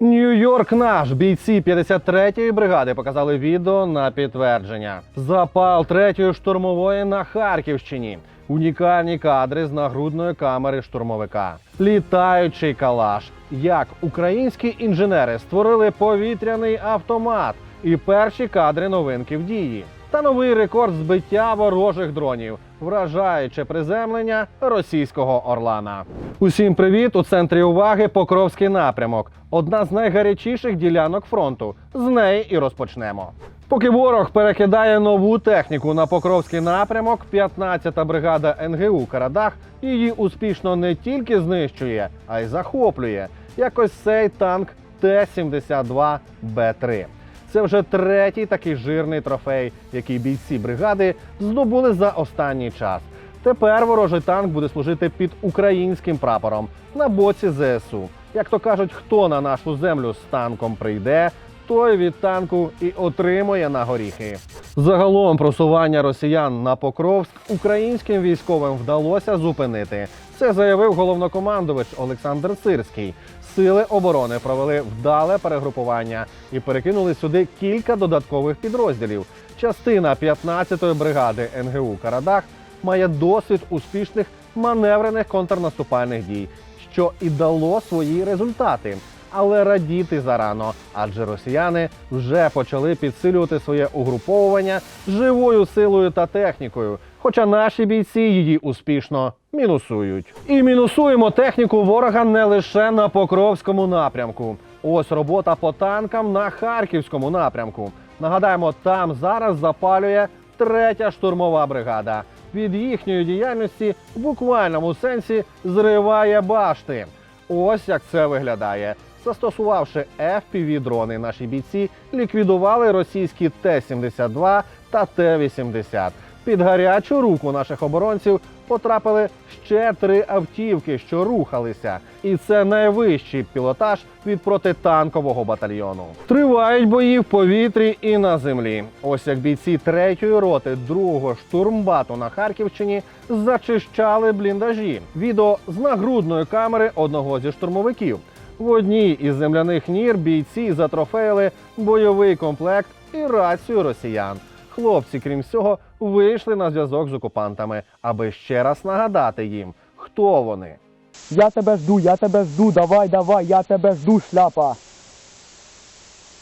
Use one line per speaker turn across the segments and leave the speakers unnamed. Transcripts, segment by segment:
Нью-Йорк наш бійці 53-ї бригади показали відео на підтвердження. Запал 3-ї штурмової на Харківщині. Унікальні кадри з нагрудної камери штурмовика. Літаючий калаш. Як українські інженери створили повітряний автомат і перші кадри новинки в дії. Та новий рекорд збиття ворожих дронів, вражаюче приземлення російського Орлана. Усім привіт! У центрі уваги Покровський напрямок. Одна з найгарячіших ділянок фронту. З неї і розпочнемо. Поки ворог перекидає нову техніку на Покровський напрямок, 15-та бригада НГУ Карадах її успішно не тільки знищує, а й захоплює. Якось цей танк Т-72 Б3. Це вже третій такий жирний трофей, який бійці бригади здобули за останній час. Тепер ворожий танк буде служити під українським прапором на боці ЗСУ. Як то кажуть, хто на нашу землю з танком прийде, той від танку і отримує на горіхи. Загалом просування росіян на Покровськ українським військовим вдалося зупинити. Це заявив головнокомандувач Олександр Сирський. Сили оборони провели вдале перегрупування і перекинули сюди кілька додаткових підрозділів. Частина 15-ї бригади НГУ Карадах має досвід успішних маневрених контрнаступальних дій, що і дало свої результати. Але радіти зарано, адже росіяни вже почали підсилювати своє угруповування живою силою та технікою. Хоча наші бійці її успішно мінусують. І мінусуємо техніку ворога не лише на Покровському напрямку. Ось робота по танкам на Харківському напрямку. Нагадаємо, там зараз запалює третя штурмова бригада. Від їхньої діяльності в буквальному сенсі зриває башти. Ось як це виглядає. Застосувавши fpv дрони, наші бійці ліквідували російські Т-72 та Т-80. Під гарячу руку наших оборонців потрапили ще три автівки, що рухалися. І це найвищий пілотаж від протитанкового батальйону. Тривають бої в повітрі і на землі. Ось як бійці третьої роти другого штурмбату на Харківщині зачищали бліндажі. Відео з нагрудної камери одного зі штурмовиків. В одній із земляних нір бійці затрофеїли бойовий комплект і рацію росіян. Хлопці, крім всього, вийшли на зв'язок з окупантами, аби ще раз нагадати їм, хто вони.
Я тебе жду, я тебе жду, давай, давай, я тебе жду, шляпа.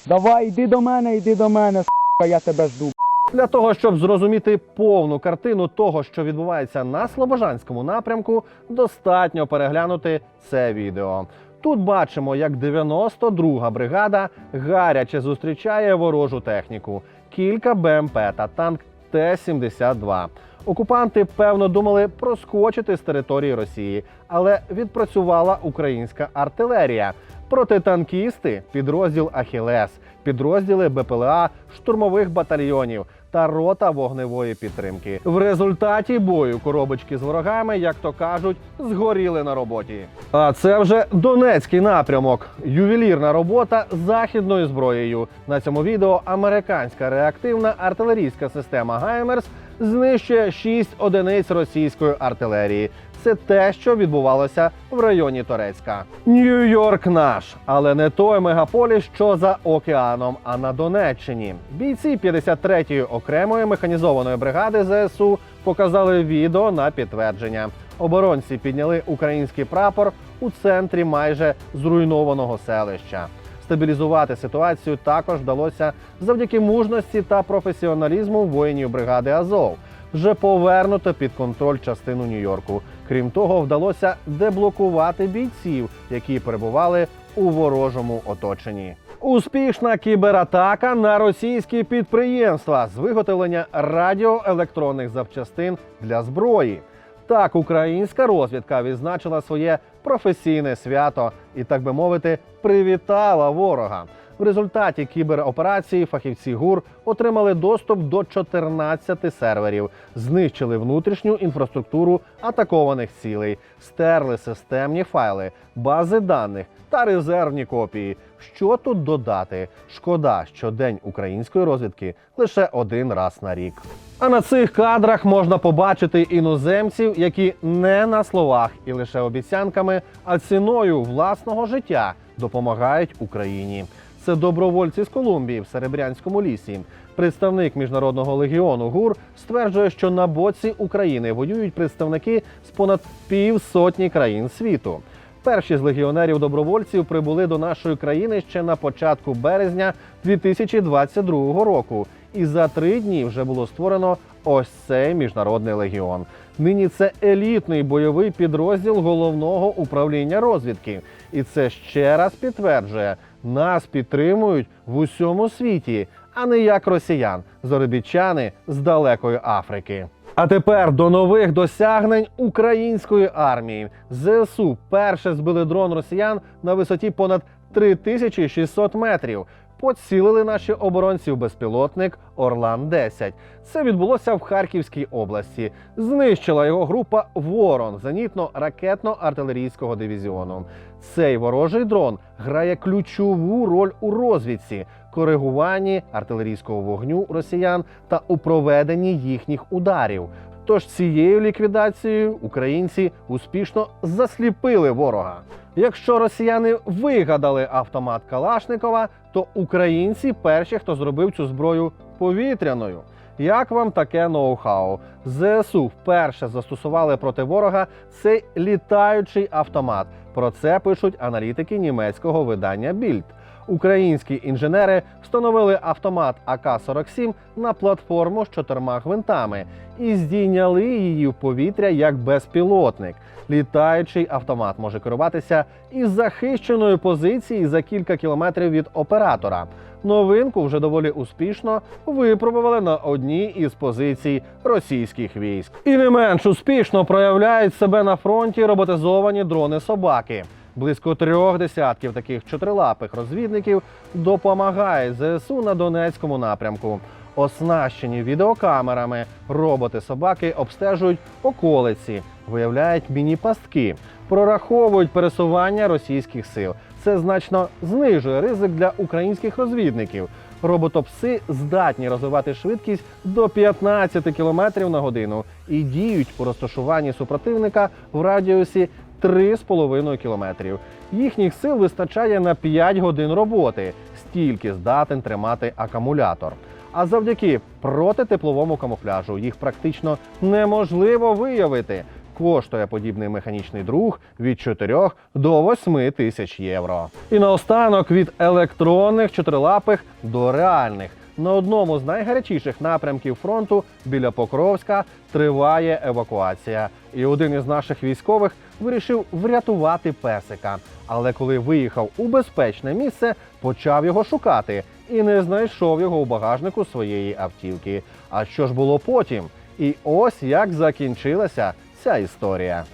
Давай, йди до мене, йди до мене, с**ка, я тебе жду.
Для того щоб зрозуміти повну картину того, що відбувається на Слобожанському напрямку, достатньо переглянути це відео. Тут бачимо, як 92-га бригада гаряче зустрічає ворожу техніку, кілька БМП та танк Т-72. Окупанти певно думали проскочити з території Росії, але відпрацювала українська артилерія. Протитанкісти, підрозділ Ахілес, підрозділи БПЛА, штурмових батальйонів та рота вогневої підтримки. В результаті бою коробочки з ворогами, як то кажуть, згоріли на роботі. А це вже Донецький напрямок. Ювелірна робота з західною зброєю. На цьому відео американська реактивна артилерійська система Гаймерс знищує 6 одиниць російської артилерії. Це те, що відбувалося в районі Торецька. Нью-Йорк наш, але не той мегаполіс, що за океаном, а на Донеччині. Бійці 53-ї окремої механізованої бригади ЗСУ показали відео на підтвердження. Оборонці підняли український прапор у центрі майже зруйнованого селища. Стабілізувати ситуацію також вдалося завдяки мужності та професіоналізму воїнів бригади Азов. Вже повернуто під контроль частину Нью-Йорку. Крім того, вдалося деблокувати бійців, які перебували у ворожому оточенні. Успішна кібератака на російські підприємства з виготовлення радіоелектронних запчастин для зброї. Так, українська розвідка відзначила своє професійне свято і, так би мовити, привітала ворога. В результаті кібероперації фахівці ГУР отримали доступ до 14 серверів, знищили внутрішню інфраструктуру атакованих цілей, стерли системні файли, бази даних та резервні копії. Що тут додати? Шкода, що день української розвідки лише один раз на рік. А на цих кадрах можна побачити іноземців, які не на словах і лише обіцянками, а ціною власного життя допомагають Україні. Це добровольці з Колумбії в Серебрянському лісі. Представник міжнародного легіону ГУР стверджує, що на боці України воюють представники з понад півсотні країн світу. Перші з легіонерів добровольців прибули до нашої країни ще на початку березня 2022 року, і за три дні вже було створено ось цей міжнародний легіон. Нині це елітний бойовий підрозділ головного управління розвідки, і це ще раз підтверджує, нас підтримують в усьому світі, а не як росіян, заробітчани з далекої Африки. А тепер до нових досягнень української армії. ЗСУ перше збили дрон росіян на висоті понад 3600 метрів. Поцілили наші оборонці в безпілотник Орлан 10 Це відбулося в Харківській області. Знищила його група Ворон зенітно-ракетно-артилерійського дивізіону. Цей ворожий дрон грає ключову роль у розвідці, коригуванні артилерійського вогню росіян та у проведенні їхніх ударів. Тож цією ліквідацією українці успішно засліпили ворога. Якщо росіяни вигадали автомат Калашникова, то українці перші, хто зробив цю зброю повітряною. Як вам таке ноу-хау? ЗСУ вперше застосували проти ворога цей літаючий автомат. Про це пишуть аналітики німецького видання Більд. Українські інженери встановили автомат АК-47 на платформу з чотирма гвинтами і здійняли її в повітря як безпілотник. Літаючий автомат може керуватися із захищеної позиції за кілька кілометрів від оператора. Новинку вже доволі успішно випробували на одній із позицій російських військ. І не менш успішно проявляють себе на фронті роботизовані дрони собаки. Близько трьох десятків таких чотирилапих розвідників допомагають ЗСУ на Донецькому напрямку. Оснащені відеокамерами, роботи-собаки обстежують околиці, виявляють міні-пастки, прораховують пересування російських сил. Це значно знижує ризик для українських розвідників. Роботопси здатні розвивати швидкість до 15 км на годину і діють у розташуванні супротивника в радіусі 3,5 кілометрів. Їхніх сил вистачає на 5 годин роботи. Стільки здатен тримати акумулятор. А завдяки протитепловому камуфляжу їх практично неможливо виявити. Коштує подібний механічний друг від 4 до 8 тисяч євро. І наостанок від електронних чотирилапих до реальних. На одному з найгарячіших напрямків фронту біля Покровська триває евакуація. І один із наших військових вирішив врятувати песика. Але коли виїхав у безпечне місце, почав його шукати і не знайшов його у багажнику своєї автівки. А що ж було потім? І ось як закінчилася ця історія.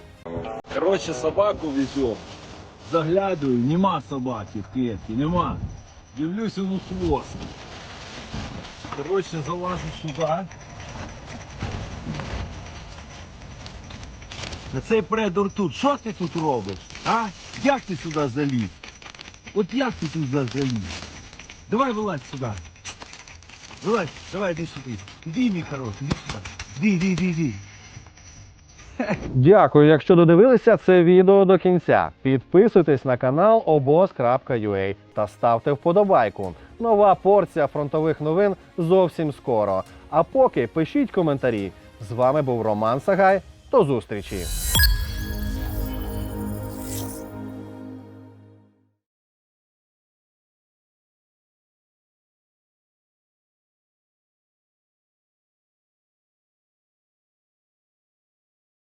Короче, собаку везем. Заглядываю, нема собаки в клетке, нема. Дивлюсь, он у хвост. Короче, залажу сюда. На цей предор тут. Що ти тут робиш? А? Як ти сюди заліз? От як ти туди заліз? Давай вилазь сюди. Вилазь, давай іди сюди. Іди, мій хороший, іди сюди. Іди, іди, іди, іди.
Дякую, якщо додивилися це відео до кінця. Підписуйтесь на канал oboz.ua та ставте вподобайку. Нова порція фронтових новин зовсім скоро. А поки пишіть коментарі. З вами був Роман Сагай. До зустрічі!